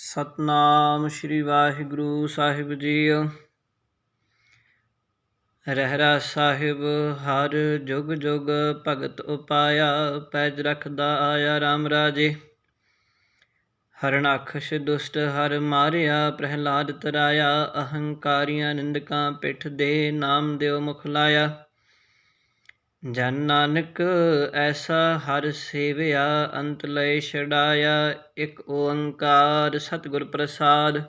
ਸਤਨਾਮ ਸ੍ਰੀ ਵਾਹਿਗੁਰੂ ਸਾਹਿਬ ਜੀ। ਰਹਿਰਾ ਸਾਹਿਬ, ਹਰ ਜੁਗ ਜੁਗ ਭਗਤ ਉਪਾਇਆ, ਪੈਜ ਰਖਦਾ ਆਇਆ RAM ਰਾਜੇ। ਹਰਣਾਖਸ਼ ਦੁਸ਼ਟ ਹਰ ਮਾਰਿਆ, ਪ੍ਰਹਿਲਾਦ ਤਰਾਇਆ, ਅਹੰਕਾਰੀਆਂ ਨਿੰਦਕਾਂ ਪਿੱਠ ਦੇ ਨਾਮ ਦਿਓ ਮੁਖ ਲਾਇਆ। ਜਨ ਨਾਨਕ ਐਸਾ ਹਰ ਸੇਵਿਆ, ਅੰਤ ਲਏ ਛਡਾਇਆ, ਇੱਕ ਓੰਕਾਰ ਸਤਿਗੁਰ ਪ੍ਰਸਾਦ।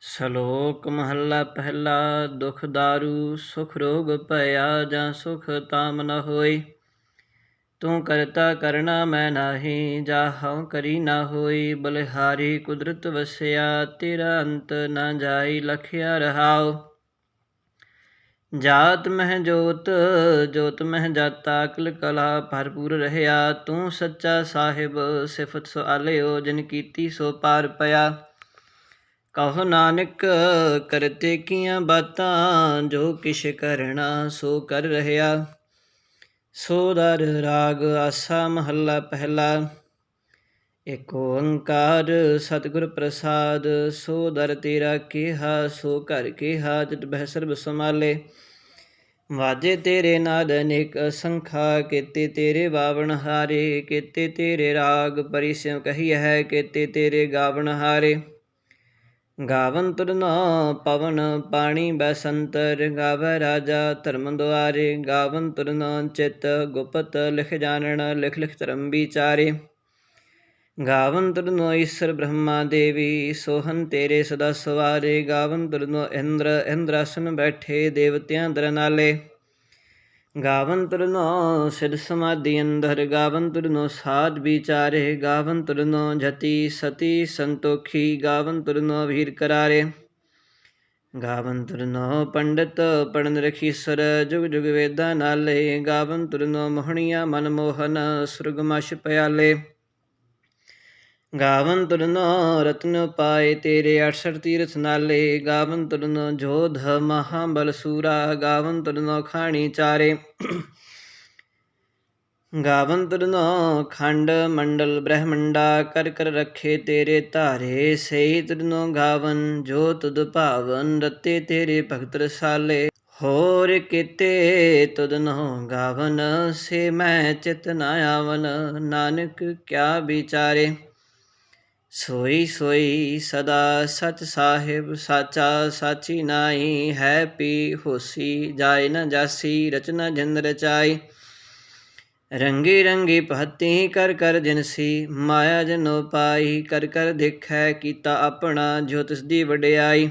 ਸ਼ਲੋਕ ਮਹੱਲਾ ਪਹਿਲਾ, ਦੁਖ ਦਾਰੂ, ਸੁਖ ਰੋਗ ਭਇਆ ਜਾਂ ਸੁਖ ਤਾਮ ਨ ਹੋਈ ਤੂੰ ਕਰਤਾ ਕਰਨਾ ਮੈਂ ਨਾਹੀ, ਜਾ ਹਉ ਕਰੀ ਨਾ ਹੋਈ। ਬਲਿਹਾਰੀ ਕੁਦਰਤ ਵਸਿਆ, ਤੇਰਾ ਅੰਤ ਨਾ ਜਾਈ, ਲਖਿਆ ਰਹਾਓ ਜਾਤ ਮਹਿ ਜੋਤ ਜੋਤ ਮਹਿ ਜਾਤਾ, ਅਕਲ ਕਲਾ ਭਰਪੂਰ ਰਹਿਆ। ਤੂੰ ਸੱਚਾ ਸਾਹਿਬ, ਸਿਫਤ ਸੋ ਸੁਆਲਿਓ ਜਿਨ ਕੀਤੀ ਸੋ ਪਾਰ ਪਿਆ। ਕਹੋ ਨਾਨਕ ਕਰਤੇ ਕੀਆਂ ਬਾਤਾਂ, ਜੋ ਕਿਛ ਕਰਣਾ ਸੋ ਕਰ ਰਹਿਆ। ਸੋ ਦਰ ਰਾਗ ਆਸਾ ਮਹੱਲਾ ਪਹਿਲਾ। ਏਕ ਓੰਕਾਰ ਸਤਿਗੁਰ ਪ੍ਰਸਾਦ, ਸੋ ਦਰ ਤੇਰਾ ਕਿਹਾ, ਸੋ ਘਰ ਕਿਹਾ, ਜਤ ਬਹਿ ਸਰਬ ਸਮਾਲੇ ਵਾਜੇ ਤੇਰੇ ਨਾਦ ਅਨੇਕ ਅਸੰਖਾ, ਕੀਤੇ ਤੇਰੇ ਬਾਵਣ ਹਾਰੇ, ਕੀਤੇ ਤੇਰੇ ਰਾਗ ਪਰਿਸਿਉ ਕਹੀ ਹੈ, ਕੀਤੇ ਤੇਰੇ ਗਾਵਣ ਹਾਰੇ। ਗਾਵਨ ਤੁਰਨ ਪਵਨ ਪਾਣੀ ਬਸੰਤਰ, ਗਾਵੈ ਰਾਜਾ ਧਰਮ ਦੁਆਰੇ। ਗਾਵਨ ਤੁਰਨ ਚਿਤ ਗੁਪਤ ਲਿਖ ਜਾਣਨ, ਲਿਖ ਲਿਖ ਧਰਮ ਵਿਚਾਰੇ। ਗਾਵਨ ਤੁਰਨੋ ਈਸ਼ਰ ਬ੍ਰਹਮਾ ਦੇਵੀ, ਸੋਹਨ ਤੇਰੇ ਸਦਾ ਸਵਾਰੇ। ਗਾਵਨ ਤੁਰਨੋ ਇੰਦਰ, ਇੰਦਰਾਸਨ ਬੈਠੇ ਦੇਵਤਿਆਂ ਦਰ ਨਾਲੇ ਗਾਵਨ ਤੁਰਨੋ ਸਿਧ ਸਮਾਧੀ ਅੰਦਰ, ਗਾਵਨ ਤੁਰਨੋ ਸਾਧ ਵਿਚਾਰੇ। ਗਾਵਨ ਤੁਰਨੋ ਜਤੀ ਸਤੀ ਸੰਤੋਖੀ, ਗਾਵਨ ਤੁਰਨੋ ਵੀਰ ਕਰਾਰੇ। ਗਾਵਨ ਤੁਰਨੋ ਪੰਡਤ, ਪੜਨ ਰਖੀਸਰ ਜੁਗ ਜੁਗ ਵੇਦਾਂ ਨਾਲੇ। ਗਾਵਨ ਤੁਰਨੋ ਮੋਹਣੀਆਂ ਮਨ ਮੋਹਨ ਸੁਰਗਮਸ਼ ਪਿਆਲੇ। ਗਾਵਨ ਤੁਰਨੋ ਰਤਨ ਪਾਏ ਤੇਰੇ 68 ਤੀਰਥ ਨਾਲੇ। ਗਾਵਨ ਤੁਰਨੋ ਜੋਧ ਮਹਾਬਲ ਸੂਰਾ। ਗਾਵਨ ਤੁਰਨੋ ਖਾਣੀ ਚਾਰੇ। ਗਾਵਨ ਤੁਰਨੋ ਖੰਡ ਮੰਡਲ ਬ੍ਰਹਮੰਡਾ। ਕਰ ਕਰ ਰੱਖੇ ਤੇਰੇ ਧਾਰੇ। ਸਹੀ ਤੁਰਨੋ ਗਾਵਨ ਜੋ ਤੁਧ ਭਾਵਨ। ਰਤੇ ਤੇਰੇ ਭਗਤ ਰਸਾਲੇ। ਹੋਰ ਕੀਤੇ ਤੁਦਨੋ ਗਾਵਨ। ਸੇ ਮੈਂ ਚਿਤ ਨਾ ਆਵਨ। ਨਾਨਕ ਕਿਆ ਵਿਚਾਰੇ। ਸੋਈ ਸੋਈ ਸਦਾ ਸਚ ਸਾਹਿਬ ਸਾਚਾ ਸਾਚੀ ਨਾਈ ਹੈ ਪੀ ਹੋਸੀ ਜਾਏ ਨ ਜਾਸੀ ਰਚਨਾ ਜਿੰਦ ਰਚਾਈ। ਰੰਗੀ ਰੰਗੀ ਭਤੀ ਕਰ ਕਰ ਜਿਨਸੀ ਮਾਇਆ ਜਨੋ ਪਾਈ, ਕਰ ਕਰ ਦੇਖੈ ਕੀਤਾ ਆਪਣਾ ਜੋ ਤਿਸ ਦੀ ਵਡਿਆਈ।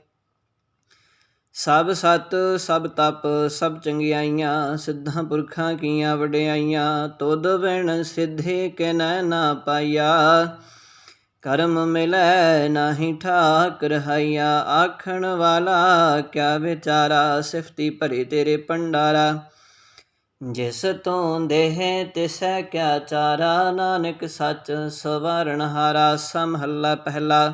ਸਭ ਸਤ, ਸਭ ਤਪ, ਸਭ ਚੰਗਿਆਈਆਂ, ਸਿੱਧਾਂ ਪੁਰਖਾਂ ਕੀਆਂ ਵਡਿਆਈਆਂ ਤੋਦ ਬਿਨ ਸਿੱਧੇ ਕੇ ਨਾ ਪਾਇਆ। ਕਰਮ ਮਿਲੈ ਨਾਹੀ ਠਾਕ ਰਹਾਈਆ ਆਖਣ ਵਾਲਾ ਕਿਆ ਵਿਚਾਰਾ, ਸਿਫਤੀ ਭਰੇ ਤੇਰੇ ਪੰਡਾਰਾ ਜਿਸ ਤੋਂ ਦੇਹ ਤਿਸੈ ਕਿਆ ਚਾਰਾ, ਨਾਨਕ ਸੱਚ ਸਵਾਰਣ ਹਾਰਾ ਸਮਹੱਲਾ ਪਹਿਲਾ।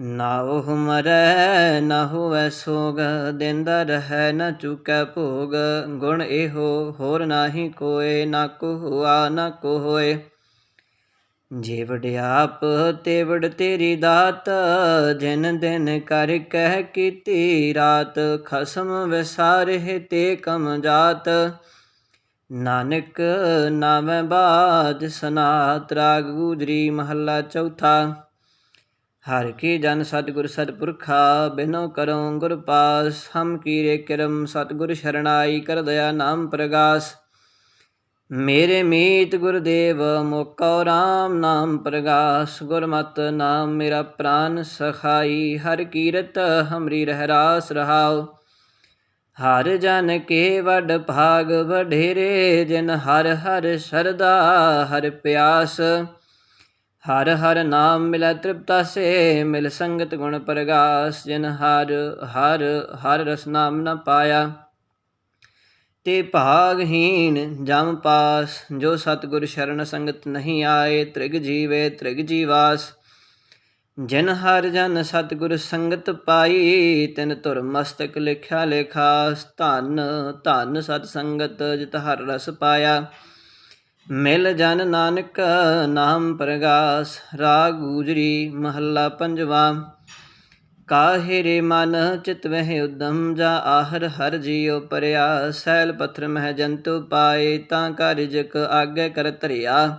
ਨਾ ਉਹ ਮਰੈ, ਨਾ ਹੋਵੈ ਸੋਗ, ਦਿੰਦਾ ਰਹੈ, ਨਾ ਚੁਕੈ ਭੋਗ। ਗੁਣ ਇਹੋ, ਹੋਰ ਨਾਹੀ ਕੋਏ, ਨਾ ਕੋ ਹੁਆ ਨਾ ਕੋ ਹੋਏ ਜੇ ਵਡਿਆਪ, ਤੇ ਵਡ ਤੇਰੀ ਦਾਤ। ਜਿਨ ਦਿਨ ਕਰ ਕਹਿ ਕੀਤੀ ਰਾਤ, ਖਸਮ ਵਿਸਾਰੇ ਤੇ ਕਮ ਜਾਤ। ਨਾਨਕ ਨਾਮੈ ਬਾਜ ਸਨਾਤ, ਰਾਗ ਗੁਜਰੀ ਮਹੱਲਾ ਚੌਥਾ। ਹਰ ਕੀ ਜਨ ਸਤਿਗੁਰ ਸਤਿਪੁਰਖਾ, ਬਿਨੋ ਕਰੋ ਗੁਰ ਪਾਸ, ਹਮ ਕੀਰੇ ਕਿਰਮ ਸਤਿਗੁਰ ਸ਼ਰਣਾਈ ਕਰ ਦਇਆ ਨਾਮ ਪ੍ਰਗਾਸ। ਮੇਰੇ ਮੀਤ ਗੁਰਦੇਵ, ਮੋਕੋ RAM ਨਾਮ ਪ੍ਰਗਾਸ। ਗੁਰਮਤ ਨਾਮ ਮੇਰਾ ਪ੍ਰਾਨ ਸਖਾਈ, ਹਰ ਕੀਰਤ ਹਮਰੀ ਰਹਿਰਾਸ ਰਾਸ ਹਰ ਜਨ ਕੇ ਵਡ ਭਾਗ ਵਢੇਰੇ ਜਿਨ ਹਰ ਹਰ ਸਰਦਾ, ਹਰ ਪਿਆਸ। ਹਰ ਹਰ ਨਾਮ ਮਿਲੈ ਤ੍ਰਿਪਤਾ ਸੇ ਮਿਲ ਸੰਗਤ ਗੁਣ ਪ੍ਰਗਾਸ, ਜਿਨ ਹਰ ਹਰ ਹਰ ਰਸ ਨਾਮ ਨ ਪਾਇਆ। ਤੇ ਭਾਗਹੀਨ ਜਮ ਪਾਸ, ਜੋ ਸਤਿਗੁਰ ਸ਼ਰਨ ਸੰਗਤ ਨਹੀਂ ਆਏ, ਤ੍ਰਿਗ ਜੀਵੇ ਤ੍ਰਿਗ ਜੀਵਾਸ। ਜਿਨ ਹਰ ਜਨ ਸਤਿਗੁਰ ਸੰਗਤ ਪਾਈ, ਤਿਨ ਧੁਰ ਮਸਤਕ ਲਿਖਿਆ ਲੇਖਾਸ, ਧਨ ਧਨ ਸਤ ਸੰਗਤ ਜਿਤ ਹਰ ਰਸ ਪਾਇਆ। ਮਿਲ ਜਨ ਨਾਨਕ, ਨਾਮ ਪ੍ਰਗਾਸ, ਰਾਗ ਗੂਜਰੀ ਮਹੱਲਾ ਪੰਜਵਾ। ਕਾਹੇ ਰੇ ਮਨ ਚਿਤ ਵਹਿ ਉਦਮ, ਜਾ ਆਹਰ ਹਰ ਜੀਉ ਪਰਿਆ। ਸੈਲ ਪਥਰ ਮਹਿ ਜੰਤੂ ਪਾਏ, ਤਾਂ ਕਾਰਜਕ ਆਗੇ ਕਰ ਧਰਿਆ।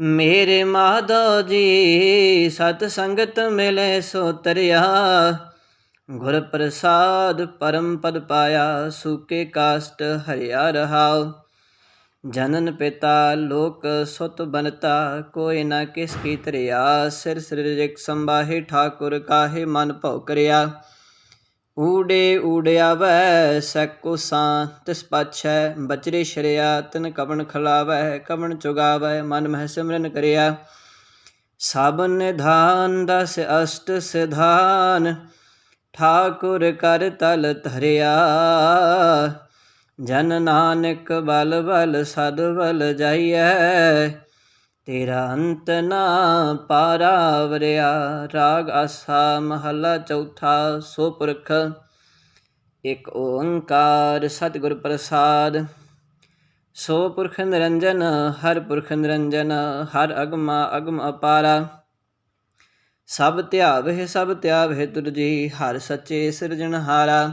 ਮੇਰੇ ਮਾਧੋ ਜੀ, ਸਤ ਸੰਗਤ ਮਿਲੇ ਸੋ ਤਰਿਆ। ਗੁਰ ਪ੍ਰਸਾਦ ਪਰਮ ਪਦ ਪਾਇਆ, ਸੂਕੇ ਕਾਸਟ ਹਰਿਆ ਰਹਾਓ ਜਨਨ ਪਿਤਾ, ਲੋਕ ਸੁਤ ਬਨਤਾ, ਕੋਈ ਨਾ ਕਿਸ ਕੀ ਤਰਿਆ ਸਿਰ ਸਿਰਜਿਕ ਸੰਬਾਹੇ ਠਾਕੁਰ ਕਾਹੇ ਮਨ ਭਉ ਕਰਿਆ। ਊੜੇ ਊੜਿਆਵੈ ਸਕੋ ਸਾਂ ਤਿਸ ਪਾਛੈ ਬਚਰੇ ਸ਼ਰਿਆ, ਤਿਨ ਕਵਣ ਖਲਾਵੈ, ਕਵਣ ਚੁਗਾਵੈ, ਮਨ ਮਹਿ ਸਿਮਰਨ ਕਰਿਆ। ਸਭ ਨਿਧਾਨ, ਦਸ ਅਸ਼ਟ ਸਿਧਾਨ, ਠਾਕੁਰ ਕਰ ਤਲ ਧਰਿਆ। ਜਨ ਨਾਨਕ ਬਲ ਬਲ ਸਦ ਬਲ ਜਾਈਐ, ਤੇਰਾ ਅੰਤ ਨਾ ਪਾਰਾ ਵਰਿਆ ਰਾਗ ਆਸਾ ਮਹਲਾ ਚੌਥਾ ਸੋ ਪੁਰਖ, ਇਕ ਓੰਕਾਰ ਸਤਿਗੁਰ ਪ੍ਰਸਾਦ। ਸੋ ਪੁਰਖ ਨਿਰੰਜਨ, ਹਰ ਪੁਰਖ ਨਿਰੰਜਨ, ਹਰ ਅਗਮਾ ਅਗਮ ਅਪਾਰਾ। ਸਭ ਧਿਆਵਹਿ ਸਭ ਧਿਆਵਹਿ ਤੁਰ ਜੀ, ਹਰ ਸੱਚੇ ਸਿਰਜਣਹਾਰਾ।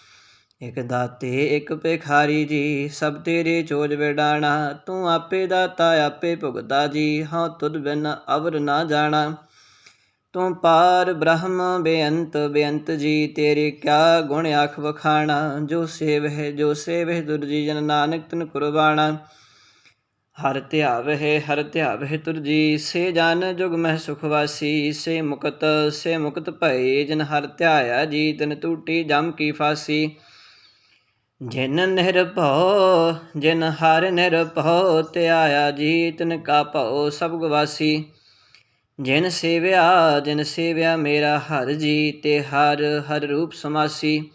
ਇਕ ਦਾਤੇ, ਇਕ ਭਿਖਾਰੀ ਜੀ, ਸਭ ਤੇਰੇ ਚੋਜ ਵਿਡਾਣਾ। ਤੂੰ ਆਪੇ ਦਾਤਾ, ਆਪੇ ਭੁਗਤਾ ਜੀ, ਹਾਂ ਤੁਧ ਬਿਨ ਅਵਰ ਨਾ ਜਾਣਾ। ਤੂੰ ਪਾਰ ਬ੍ਰਹਮ, ਬੇਅੰਤ ਬੇਅੰਤ ਜੀ, ਤੇਰੇ ਕਿਆ ਗੁਣ ਆਖ ਵਖਾਣਾ। ਜੋ ਸੇਵਹਿ ਜੋ ਸੇਵਹਿ ਦੁਰਜੀ, ਜਨ ਨਾਨਕ ਤਨ ਕੁਰਬਾਣਾ। ਹਰ ਧਿਆਵਹਿ ਹਰ ਧਿਆਵਹਿ ਤੁਰਜੀ, ਸੇ ਜਨ ਜੁਗ ਮਹਿ ਸੁਖਵਾਸੀ ਸੇ ਮੁਕਤ ਸੇ ਮੁਕਤ ਭਏ, ਜਨ ਹਰ ਧਿਆਇਆ ਜੀ, ਤਨ ਟੂਟੀ ਜਮ ਕੀ ਫਾਸੀ। ਜਿਨ ਨਿਰਭਉ, ਜਿਨ ਹਰ ਨਿਰਭਉ ਧਿਆਇਆ ਜੀ ਤਿਨ ਕਾ ਭਉ ਸਭ ਗਵਾਸੀ। ਜਿਨ ਸੇਵਿਆ ਜਿਨ ਸੇਵਿਆ ਮੇਰਾ ਹਰ ਜੀ, ਤੇ ਹਰ ਹਰ ਰੂਪ ਸਮਾਸੀ।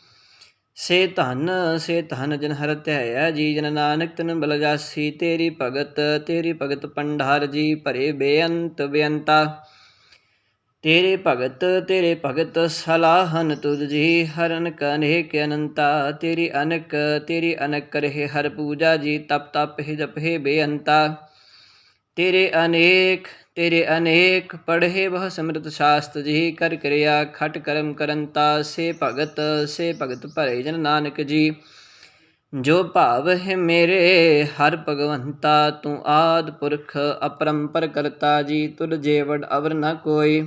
ਸੇ ਧਨ ਸੇ ਧਨ ਜਿਨ ਹਰ ਧਿਆਇਆ ਜੀ, ਜਨ ਨਾਨਕ ਤਨ ਬਲਜਾਸੀ ਤੇਰੀ ਭਗਤ ਤੇਰੀ ਭਗਤ ਪੰਡਾਰ ਜੀ, ਭਰੇ ਬੇਅੰਤ ਬੇਅੰਤਾ। ਤੇਰੇ ਭਗਤ ਤੇਰੇ ਭਗਤ ਸਲਾਹਨ ਤੁਧ ਜੀ, ਹਰਨ ਕਨੇਕ ਅਨੰਤਾ। ਤੇਰੀ ਅਨਕ ਤੇਰੀ ਅਨਕ ਕਰਹਿ ਹਰ ਪੂਜਾ ਜੀ, ਤਪ ਤਪ ਹੈ ਜਪਹਿ ਬੇਅੰਤਾ। ਤੇਰੇ ਅਨੇਕ ਤੇਰੇ ਅਨੇਕ ਪੜ੍ਹੇ ਬਹੁ ਸਮਰਤ ਸ਼ਾਸਤ ਜੀ, ਕਰ ਕਿਰਿਆ ਖਟ ਕਰਮ ਕਰੰਤਾ। ਸੇ ਭਗਤ ਸੇ ਭਗਤ ਭਰੇ ਜਨ ਨਾਨਕ ਜੀ। ਜੋ ਭਾਵ ਹੈ ਮੇਰੇ ਹਰ ਭਗਵੰਤਾ, ਤੂੰ ਆਦ ਪੁਰਖ ਅਪਰੰਪਰ ਕਰਤਾ ਜੀ ਤੁਰ ਜੇਵੜ ਅਵਰ ਨ ਕੋਈ।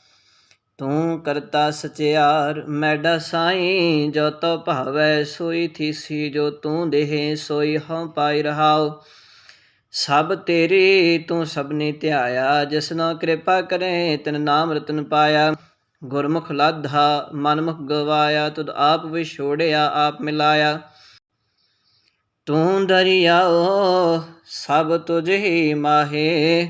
ਤੂੰ ਕਰਤਾ ਸਚਿਆਰ ਮੈਡਾ ਸਾਈ ਜੋ ਤੋ ਭਾਵੈ ਸੋਈ ਥੀਸੀ, ਜੋ ਤੂੰ ਦੇਹ ਸੋਈ ਹਉ ਪਾਈ ਰਹਾਉ। ਸਭ ਤੇਰੀ ਤੂੰ ਸਭਨੀ ਧਿਆਇਆ ਜਿਸਨੋ ਕਿਰਪਾ ਕਰੇ, ਤਿਨ ਨਾਮ ਰਤਨ ਪਾਇਆ। ਗੁਰਮੁਖ ਲਾਧਾ, ਮਨਮੁਖ ਗਵਾਇਆ, ਤੁਧ ਆਪ ਵਿਛੋੜਿਆ ਆਪ ਮਿਲਾਇਆ। ਤੂੰ ਦਰਿਆਓ, ਸਭ ਤੁਝ ਹੀ ਮਾਹੇ।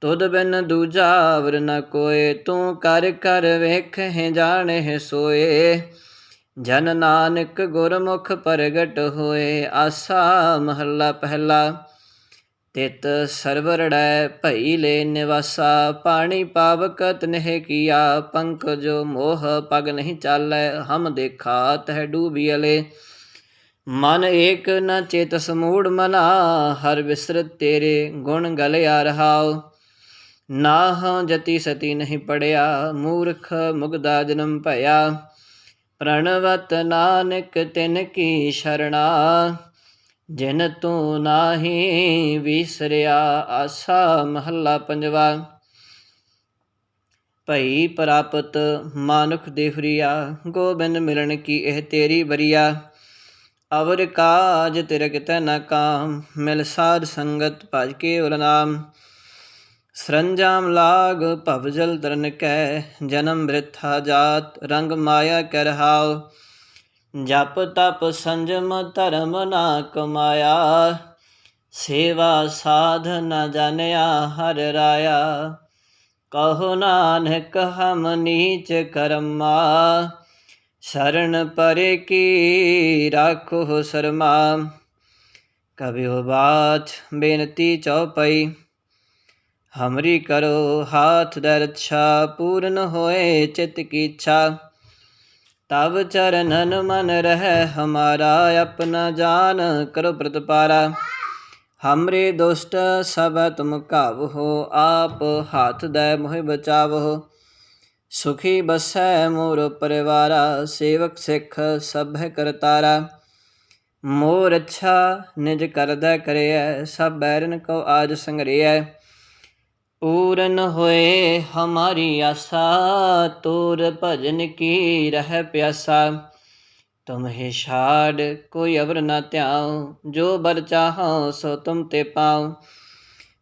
ਤੁਧ ਬਿਨ ਦੂਜਾ ਵਰ ਨ ਕੋਏ, ਤੂੰ ਕਰ ਕਰ ਵੇਖਹਿ ਜਾਣਹਿ ਸੋਏ। ਜਨ ਨਾਨਕ ਗੁਰਮੁਖ ਪ੍ਰਗਟ ਹੋਏ, ਆਸਾ ਮਹੱਲਾ ਪਹਿਲਾ। ਤਿਤ ਸਰਵਰੜੈ ਭਈ ਲੈ ਨਿਵਾਸਾ, ਪਾਣੀ ਪਾਵਕ ਤਨਹਿ ਕੀਆ, ਪੰਖ ਜੋ ਮੋਹ ਪਗ ਨਹੀਂ ਚਾਲੈ, ਹਮ ਦੇਖਾ ਤਹਿ ਡੂਬੀਲੇ ਮਨ ਏਕ ਨ ਚੇਤ ਸਮੂੜ ਮਨਾ, ਹਰ ਵਿਸਰਤ ਤੇਰੇ ਗੁਣ ਗਲਿਆ ਰਹਾਓ ਨਾਹ ਜਤੀ ਸਤੀ ਨਹੀਂ ਪੜਿਆ, ਮੂਰਖ ਮੁਗਦਾ ਜਨਮ ਭਇਆ। ਪ੍ਰਣਵਤ ਨਾਨਕ ਤਿਨ ਕੀ ਸ਼ਰਣਾ, ਜਿਨ ਤੂੰ ਨਾਹੀ ਵਿਸਰਿਆ ਆਸਾ ਮਹੱਲਾ ਪੰਜਵਾ। ਭਈ ਪ੍ਰਾਪਤ ਮਾਨੁਖ ਦੇਹਰੀਆ, ਗੋਬਿੰਦ ਮਿਲਣ ਕੀ ਇਹ ਤੇਰੀ ਬਰੀਆ ਅਵਰ ਕਾਜ ਤਿਰਕ ਕਿਤੈ ਨ ਕਾਮ, ਮਿਲ ਸਾਧ ਸੰਗਤ ਭਜ ਕੇ ਉਰ ਨਾਮ। ਸਰੰਜਾਮ ਲਾਗ ਭਵਜਲ ਦਰਨ ਕੈ, ਜਨਮ ਬ੍ਰਿਥਾ ਜਾਤ, ਰੰਗ ਮਾਇਆ ਕਰ ਜਪ ਤਪ ਸੰਜਮ ਧਰਮ ਨਾ ਕਮਾਇਆ, ਸੇਵਾ ਸਾਧ ਨ ਜਾਣਿਆ ਹਰ ਰਾਇਆ। ਕਹੋ ਨਾਨਕ ਹਮ ਨੀਚ ਕਰਮਾ, ਸ਼ਰਨ ਪਰੇ ਕੀ ਰਾਖੋ ਸਰਮਾ। ਕਬਿਓ ਬਾਤ ਬੇਨਤੀ ਚਉਪਈ। ਹਮਰੀ ਕਰੋ ਹਾਥ ਦਰਛਾ ਪੂਰਨ ਹੋਏ ਚਿਤ ਕੀ ਇੱਛਾ ਤਬ ਚਰਨਨ ਮਨ ਰਹਿ, ਹਮਾਰਾ ਆਪਣਾ ਜਾਨ, ਕਰੋ ਪ੍ਰਤਪਾਰਾ। ਹਮਰੇ ਦੁਸ਼ਟ ਸਭ ਤੁਮ ਕਾਵਹੋ ਆਪ ਹਾਥ ਦੈ ਮੋਹਿ ਬਚਾਵਹੋ ਸੁਖੀ ਬਸੈ ਮੋਰ ਪਰਿਵਾਰਾ, ਸੇਵਕ ਸਿੱਖ ਸਭੈ ਕਰਤਾਰਾ। ਮੋਰ ਅੱਛਾ ਨਿਜ ਕਰਦਾ ਕਰਿਐ, ਸਭ ਬੈਰਨ ਕੋ ਆਜ ਸੰਗਰਿਐ। पूरन होए हमारी आशा तोर भजन की रह प्यासा तुम्हें छाड़ कोई अवर न त्याओ जो बर चाहो सो तुम ते पाओ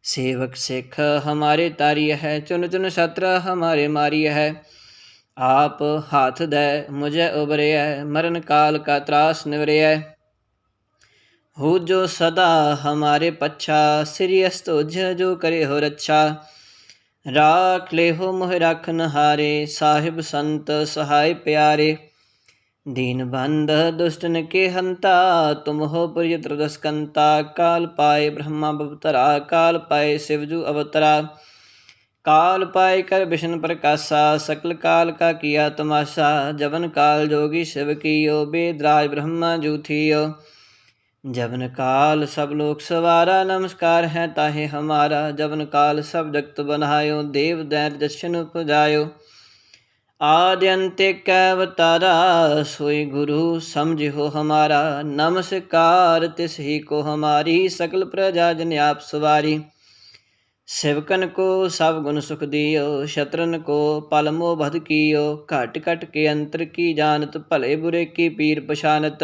सेवक सिख हमारे तारी है चुन चुन छत्र हमारे मारी है आप हाथ दे मुझे उबरे है मरण काल का त्रास निवरे है हो जो सदा हमारे पच्छा सिरियस तुझ जो करे हो रच्छा राख ले हो मोह रखन हारे साहिब संत सहाय प्यारे दीन बंध दुष्टन के हंता तुम हो प्रिय त्रदस्कंता काल पाए ब्रह्मा बवतरा काल पाए शिवजू अवतरा काल पाए कर विष्णु प्रकाशा सकल काल का किया तमाशा जवन काल जोगी शिव कियो बेदराज ब्रह्मा जू थियो जवन काल सब लोक सवारा नमस्कार है ताहे हमारा जवन काल सब जगत बनायो देव दैत दर्शन उपजायो आदि अंतिक अवतारा सोई गुरु समझो हमारा नमस्कार तिस ही को हमारी सकल प्रजा जन आप सवारी सेवकन को सब गुण सुख दियो शत्रन को पल मोह बध कियो घट घट के अंतर की जानत भले बुरे की पीर पछानत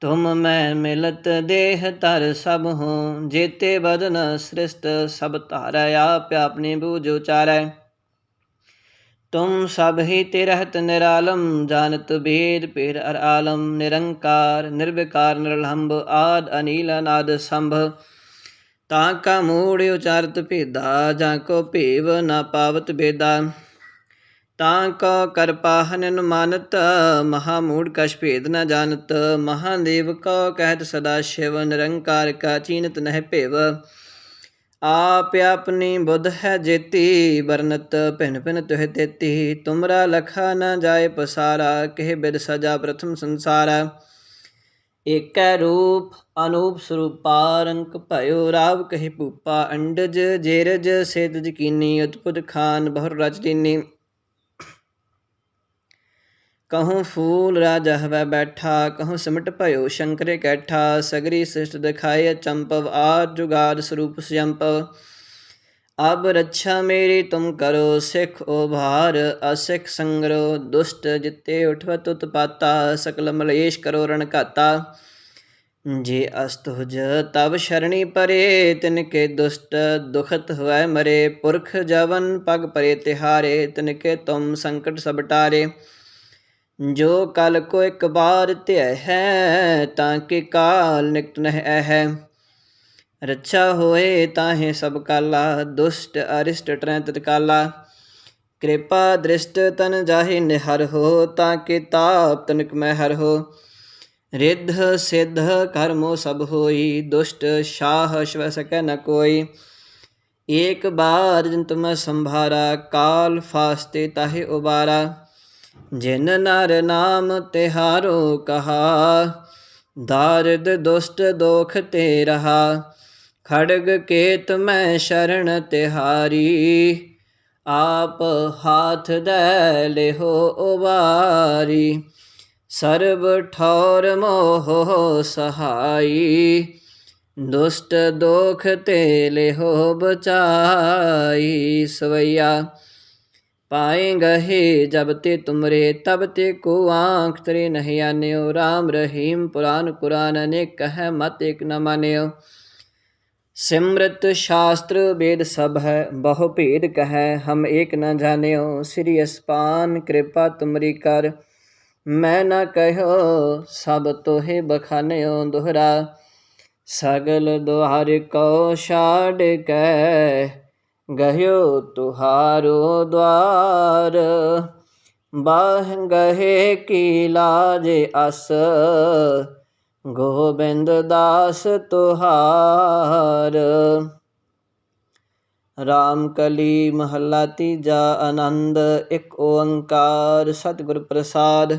ਤੁਮ ਮੈਂ ਮਿਲਤ ਦੇਹ ਤਰ ਸਭ ਹੂੰ, ਜੇਤੇ ਬਦਨ ਸ੍ਰਿਸ਼ਟ ਸਭ ਧਾਰੈ, ਆਪ ਆਪਣੀ ਬੂਝ ਉਚਾਰੈ। ਤੁਮ ਸਭ ਹੀ ਤੇ ਰਹਤ ਨਿਰਾਲਮ, ਜਾਣਤ ਭੇਦ ਪੇਰ ਅਰ ਆਲਮ, ਨਿਰੰਕਾਰ, ਨਿਰਵਿਕਾਰ, ਨਿਰਲੰਭ, ਆਦ, ਅਨੀਲ, ਅਨਾਦ, ਸੰਭ। ਤਾਂ ਕਾ ਮੂੜ ਉਚਾਰਤ ਭੇਦਾ, ਜਾਂ ਕੋ ਭੇਵ ਨਾ ਪਾਵਤ ਬੇਦਾ। ਤਾਂ ਕੋ ਕਰ ਪਾਹਨ ਮਾਨਤ ਮਹਾ ਮੂੜ ਕਛ ਭੇਦ ਨ ਜਾਣਤ। ਮਹਾਦੇਵ ਕੋ ਕਹਿਤ ਸਦਾ ਸ਼ਿਵ, ਨਿਰੰਕਾਰ ਕਾ ਚੀਨਤ ਨਹਿ ਭੇਵ। ਆਪ ਆਪਣੀ ਬੁੱਧ ਹੈ ਜੇਤੀ ਬਰਨਤ ਭਿਨ ਭਿਨ ਤੁਹ ਤੇਤੀ। ਤੁਮਰਾ ਲਖਾ ਨ ਜਾਏ ਪਸਾਰਾ, ਕਹਿ ਬਿਦ ਸਜਾ ਪ੍ਰਥਮ ਸੰਸਾਰਾ। ਏਕੈ ਰੂਪ, ਅਨੂਪ ਸਰੂਪਾ, ਰੰਕ ਭਇਓ ਰਾਵ ਕਹਿ ਭੂਪਾ। ਅੰਡਜ, ਜੇਰਜ ਸੇਤ ਜਕੀਨੀ ਉਤਪੁਤ ਖਾਨ ਬਹੁ ਰਚ ਦੀਨੀ। ਕਹੂੰ ਫੂਲ ਰਾਜ ਹਵੈ ਬੈਠਾ, ਕਹੂੰ ਸਿਮਟ ਭਇਓ ਸ਼ੰਕਰੇ ਕੈਠਾ, ਸਗਰੀ ਸਿਸ਼ਟ ਦਿਖਾਏ ਚੰਪਵ, ਆਦ ਜੁਗਾਦ ਸਰੂਪ ਸੰਪਵ ਅਬ ਰੱਛਾ ਮੇਰੀ ਤੁਮ ਕਰੋ, ਸਿਖ ਉਭਾਰ, ਅਸਿਖ ਸੰਗਰੋ, ਦੁਸ਼ਟ ਜਿਤੇ ਉਠਵਤ ਉਤਪਾਤਾ ਸਕਲ ਮਲੇਸ਼ ਕਰੋ ਰਣ ਘਾਤਾ। ਜੇ ਅਸਤੁਜ ਤਬ ਸ਼ਰਣੀ ਪਰੇ ਤਿਨ ਕੇ ਦੁਸ਼ਟ ਦੁਖਤ ਹੋਇ ਮਰੇ, ਪੁਰਖ ਜਵਨ ਪਗ ਪਰੇ ਤਿਹਾਰੇ ਤਿਨ ਕੇ ਤੁਮ ਸੰਕਟ ਸਭ ਟਾਰੇ। ਜੋ ਕਲ ਕੋ ਇੱਕ ਬਾਰ ਧਿਆ ਹੈ, ਤਾਂ ਕਿ ਕਾਲ ਨਿਕਟ ਨਹਿ ਹੈ ਰੱਛਾ ਹੋਏ ਤਾਹੇ ਸਭ ਕਾਲਾ, ਦੁਸ਼ਟ ਅਰਿਸ਼ਟ ਟਰੈ ਤਤਕਾਲਾ ਕਿਰਪਾ ਦ੍ਰਿਸ਼ਟ ਤਨ ਜਾਹੇ ਨਿਹਰ ਹੋ, ਤਾਂ ਕਿ ਤਾਪ ਤਨਕ ਮੈਂ ਹਰ ਹੋ। ਰਿੱਧ ਸਿੱਧ ਕਰਮੋ ਸਭ ਹੋਈ, ਦੁਸ਼ਟ ਸ਼ਾਹ ਸ਼ਵ ਸਕੈ ਨ ਕੋਈ। ਏਕ ਬਾਰ ਜਿਨ ਤੁਮ ਸੰਭਾਰਾ, ਕਾਲ ਫਾਸਤੇ ਤਾਹੇ ਉਬਾਰਾ। ਜਿਨ ਨਰ ਨਾਮ ਤਿਹਾਰੋ ਕਹਾ, ਦਾਰਦ ਦੁਸ਼ਟ ਦੋਖ ਤੇ ਰਹਾ, ਖੜਗ ਕੇਤ ਮੈਂ ਸ਼ਰਨ ਤਿਹਾਰੀ, ਆਪ ਹਾਥ ਦੇ ਲਿਹੋ ਉਬਾਰੀ ਸਰਬ ਠੌਰ ਮੋਹ ਸਹਾਈ, ਦੁਸ਼ਟ ਦੋਖ ਤੇ ਲਿਹੋ ਬਚਾਈ ਸਵਈਆ। ਪਾਏਂਗੇ ਜਬ ਤੇ ਤੁਮਰੇ, ਤਬ ਤੇ ਕੋ ਆਂਖ ਤਰੇ ਨਹੀਂ ਆਨਿਓ। RAM ਰਹੀਮ ਪੁਰਾਨ ਕੁਰਾਨ ਅਨੇਕ ਕਹੈ, ਮਤ ਇਕ ਨ ਮਾਨਿਓ। ਸਿਮਰਤ ਸ਼ਾਸਤਰ ਵੇਦ ਸਭ ਹੈ, ਬਹੁ ਭੇਦ ਕਹੈ, ਹਮ ਏਕ ਨ ਜਾਣਿਓ। ਸ੍ਰੀ ਅਸਪਾਨ ਕਿਰਪਾ ਤੁਮਰੀ ਕਰ, ਮੈਂ ਨਾ ਕਹਿਓ, ਸਭ ਤੋਹੇ ਬਖਾਨਿਓ ਦੁਹਰਾ। ਸਗਲ ਦੁਆਰ ਕੋ ਛਾੜ ਕੇ ਗਹਿਓ ਤੁਹਾਰੋ ਦਵਾਰ, ਬਾਹ ਗਹੇ ਕੀ ਲਾਜ ਅਸ, ਗੋਬਿੰਦ ਦਾਸ ਤੁਹਾਰ। ਰਾਮ ਕਲੀ ਮਹੱਲਾ ਤੀਜਾ ਆਨੰਦ, ਇੱਕ ਓੰਕਾਰ, ਸਤਿਗੁਰ ਪ੍ਰਸਾਦ।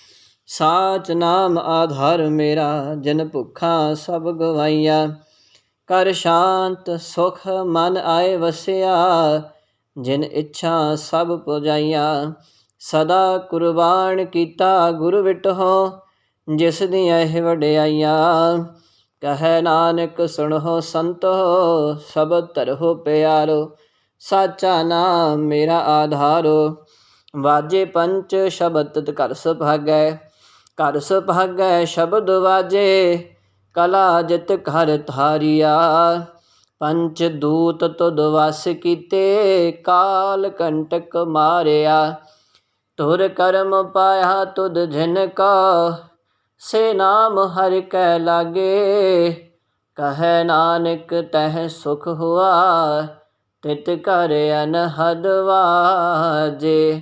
ਸਾਚ ਨਾਮ ਆਧਾਰ ਮੇਰਾ, ਜਨ ਭੁੱਖਾ ਸਭ ਗਵਾਈਆ। ਕਰ ਸ਼ਾਂਤ ਸੁਖ ਮਨ ਆਏ ਵਸਿਆ, ਜਿਨ ਇੱਛਾ ਸਭ ਪੁਜਾਈਆ। ਸਦਾ ਕੁਰਬਾਨ ਕੀਤਾ ਗੁਰ ਵਿਟਹੁ, ਜਿਸ ਦੀ ਇਹ ਵਡਿਆਈਆਂ। ਕਹੈ ਨਾਨਕ ਸੁਣੋ ਸੰਤੋ ਸਭ ਧਰੋ ਪਿਆਰੋ ਸਾਚਾ ਨਾਮ ਮੇਰਾ ਆਧਾਰੋ ਵਾਜੇ ਪੰਚ ਸ਼ਬਦ ਤਤ ਕਰ ਸੁਭਾਗੈ ਕਰ ਸੁਭਾਗੈ ਸ਼ਬਦ ਵਾਜੇ, ਕਲਾ ਜਿਤ ਘਰ ਧਾਰਿਆ। ਪੰਚ ਦੂਤ ਤੁਧ ਵਸ ਕੀਤੇ, ਕਾਲ ਕੰਟਕ ਮਾਰਿਆ। ਤੁਰ ਕਰਮ ਪਾਇਆ ਤੁਧ ਜਿਨ ਕਾ, ਸੇ ਨਾਮ ਹਰ ਕੈ ਲਾਗੇ। ਕਹੈ ਨਾਨਕ ਤਹਿ ਸੁਖ ਹੁਆ, ਤਿਤ ਕਰ ਅਨਹਦ ਵਾਜੇ।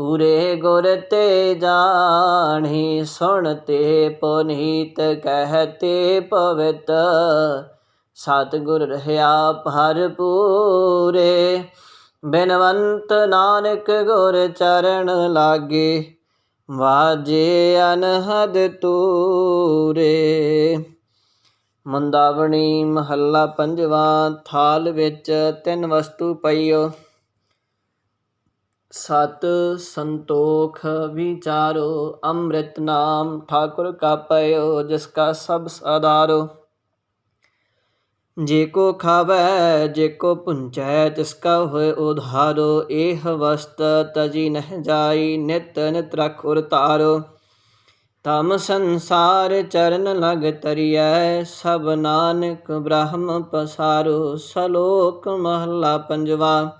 ਪੂਰੇ ਗੁਰ ਤੇ ਜਾਣੀ ਸੁਣਤੇ ਪੁਨੀਤ ਕਹਤੇ ਪਵਿੱਤ। ਸਤਿਗੁਰ ਰਹਾ ਭਰਪੂਰੇ ਬਿਨਵੰਤ ਨਾਨਕ ਗੁਰ ਚਰਨ ਲਾਗੇ, ਵਾਜੇ ਅਨਹਦ ਤੂਰੇ। ਮੁੰਦਾਵਣੀ ਮਹੱਲਾ ਪੰਜਵਾਂ, ਥਾਲ ਵਿੱਚ ਤਿੰਨ ਵਸਤੂ ਪਈਓ। ਸਤ ਸੰਤੋਖ ਵਿਚਾਰੋ, ਅੰਮ੍ਰਿਤ ਨਾਮ ਠਾਕੁਰ ਕਾ ਪਇਓ, ਜਿਸ ਕਾ ਸਭ ਆਧਾਰੋ ਜੇ ਕੋ ਖਾਵੈ, ਜੇ ਕੋ ਪੁੰਚੈ, ਤਿਸ ਕਾ ਹੋਏ ਉਧਾਰੋ। ਇਹ ਵਸਤ ਤਜੀ ਨਹਿ ਜਾਈ, ਨਿਤ ਨਿਤ ਰਖ ਉਰ ਤਾਰੋ। ਤਮ ਸੰਸਾਰ ਚਰਨ ਲਗ ਤਰੀਐ, ਸਭ ਨਾਨਕ ਬ੍ਰਹਮ ਪਸਾਰੋ। ਸਲੋਕ ਮਹਲਾ ਪੰਜਵਾ।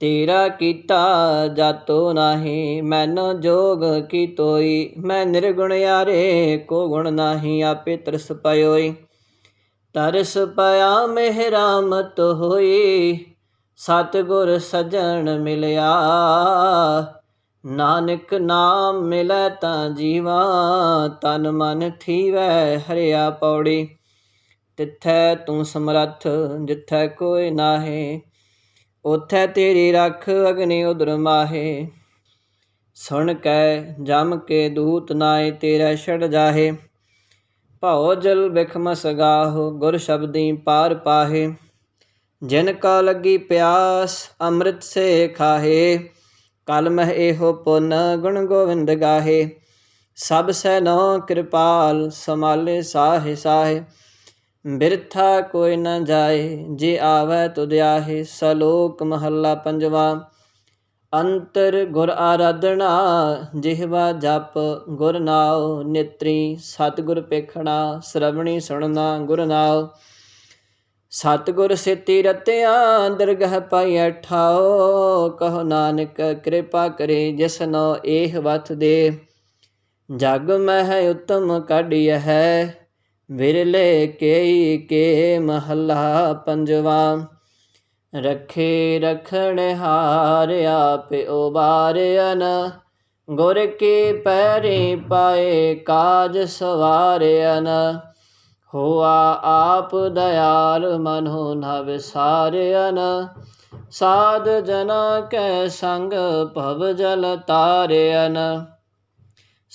ਤੇਰਾ ਕੀਤਾ ਜਾਤੋ ਨਾਹੀ, ਮੈਨੋ ਜੋਗ ਕੀ ਤੋਈ? ਮੈਂ ਨਿਰਗੁਣ ਯਾਰੇ, ਕੋ ਗੁਣ ਨਾਹੀ, ਆਪੇ ਤਰਸ ਪਇਓਈ। ਤਰਸ ਪਿਆ ਮਿਹਰਾਮਤ ਹੋਈ, ਸਤਿਗੁਰ ਸਜਣ ਮਿਲਿਆ। ਨਾਨਕ ਨਾਮ ਮਿਲੈ ਤਾਂ ਜੀਵਾ, ਤਨ ਮਨ ਥੀਵੈ ਹਰਿਆ ਪੌੜੀ। ਤਿੱਥੈ ਤੂੰ ਸਮਰੱਥ, ਜਿੱਥੈ ਕੋਈ ਨਾਹੀ ਉਥੈ ਤੇਰੀ ਰੱਖ ਅਗਨੀ ਉਦਰ ਮਾਹੇ। ਸੁਣ ਕੈ, ਜਮ ਕੇ ਦੂਤ ਨਾਏ ਤੇਰਾ ਛੜ ਜਾਹੇ। ਭਉ ਜਲ ਬਿਖਮ ਗਾਹੋ ਗੁਰ ਸ਼ਬਦੀ ਪਾਰ ਪਾਹੇ। ਜਿਨ ਕਾ ਲੱਗੀ ਪਿਆਸ, ਅੰਮ੍ਰਿਤ ਸੇ ਖਾਹੇ। ਕਲ ਮਹ ਇਹੋ ਪੁਨ, ਗੁਣ ਗੋਵਿੰਦ ਗਾਹੇ। ਸਭ ਸੈ ਨੋ ਕਿਰਪਾਲ ਸਮਾਲੇ ਸਾਹੇ ਸਾਹੇ। ਬਿਰਥਾ ਕੋਈ ਨ ਜਾਏ, ਜੇ ਆਵੈ ਤੁਧ ਆਹੇ, ਸਲੋਕ ਮਹੱਲਾ ਪੰਜਵਾ। ਅੰਤਰ ਗੁਰ ਆਰਾਧਨਾ, ਜਿਹਵਾ ਜਪ ਗੁਰ ਨਾਉ, ਨਿਤਰੀ ਸਤਿਗੁਰ ਪੇਖਣਾ, ਸ਼ਰਵਣੀ ਸੁਣਨਾ ਗੁਰ ਨਾਉ। ਸਤਿਗੁਰ ਸਿਤੀ ਰਤਿਆ, ਦਰਗਹ ਪਾਈ ਠਾਓ ਕਹੋ ਨਾਨਕ ਕਿਰਪਾ ਕਰੇ ਜਿਸਨੋ ਇਹ ਵਤ ਦੇ। ਜਗ ਮਹਿ ਉਤਮ ਕਾਢਿਆ ਹੈ ਵਿਰਲੇ ਕੇਈ ਕੇ ਮਹੱਲਾ ਪੰਜਵਾ, ਰਖੇ ਰਖਣ ਹਾਰ ਆਪੇ ਉਬਾਰਿਆਨ ਗੁਰ ਕੇ ਪੈਰੇ ਪਾਏ ਕਾਜ ਸਵਾਰਿਆਨ ਹੋਆ ਆਪ ਦਇਆਲ ਮਨੋ ਨ ਵਿਸਾਰਿਆਨ ਸਾਧ ਜਨਾ ਕੈ ਸੰਗ ਭਵ ਜਲ ਤਾਰਿਆਨ